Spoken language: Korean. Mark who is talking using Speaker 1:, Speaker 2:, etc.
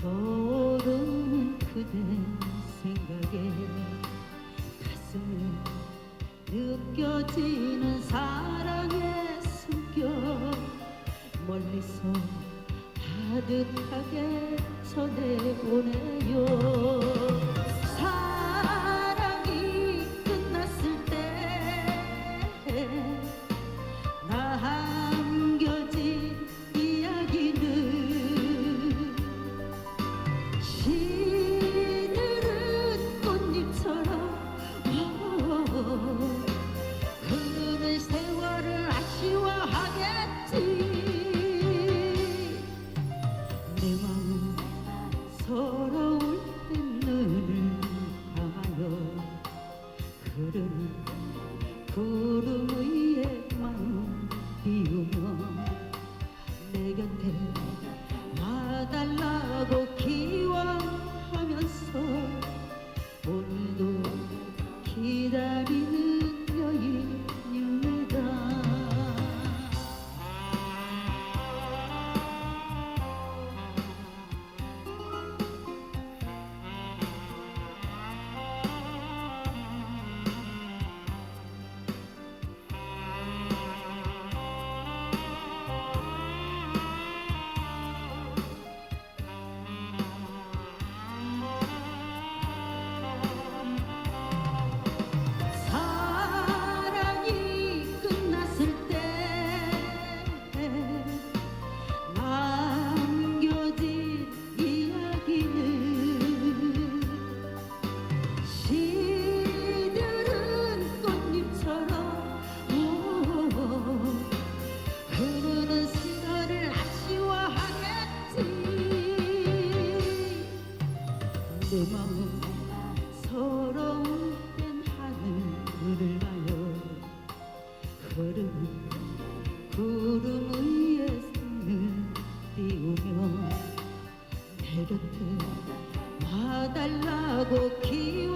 Speaker 1: 떠오르는 그대 생각에 가슴에 느껴지는 사랑의 숨결. 멀리서 따뜻하게 전해오네 구름 위에 마음 비우며 내 곁에 와달라 내 마음 서러울 땐 하늘을 봐요. 흐르는 구름 위에 손을 띄우며 내 곁에 와달라고 오늘도